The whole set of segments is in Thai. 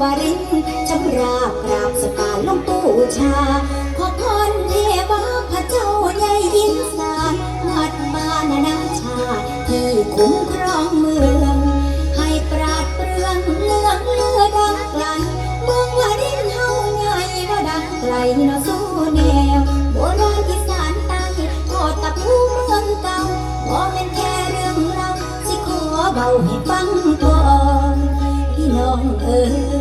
วรินจำราบกราบสการลงตู้ชา ขอพรเทวาพระเจ้าใหญ่ยิ่งศาลวัดมานานาชาที่คุ้มครองเมือง ให้ปราดเปรืองเลืองเลือดังไกลเมืองวรินเฮาใหญ่ระดังไกลนอสู้แนวโบราณอีสานใต้กอดตะพูเมืองเก่าบ่เป็นแค่เรื่องเราสิขอเบาให้ฟังก่อนพี่น้องเอ๋ย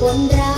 คนรัก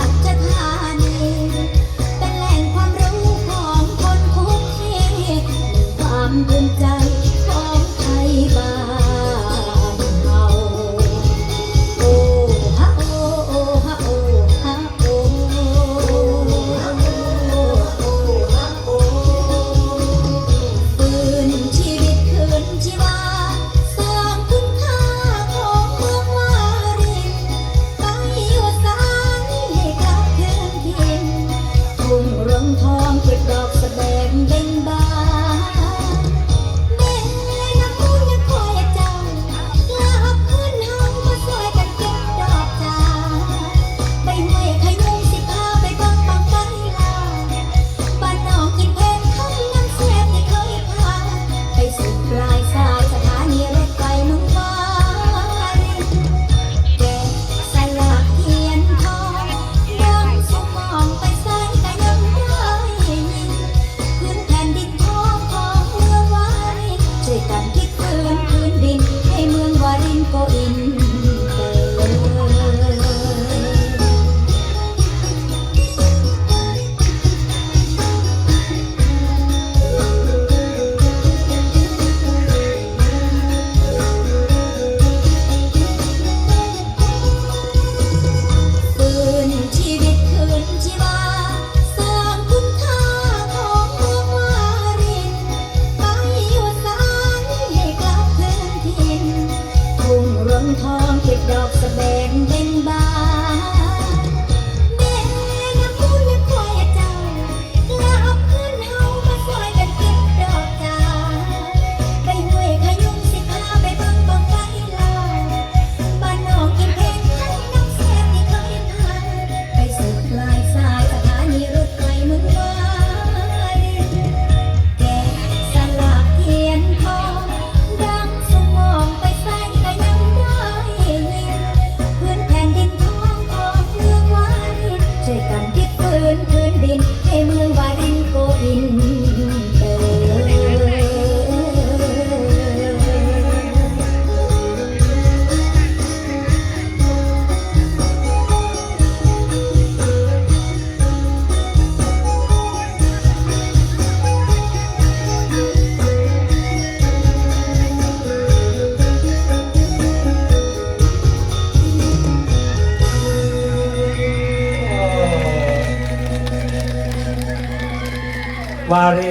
একবারে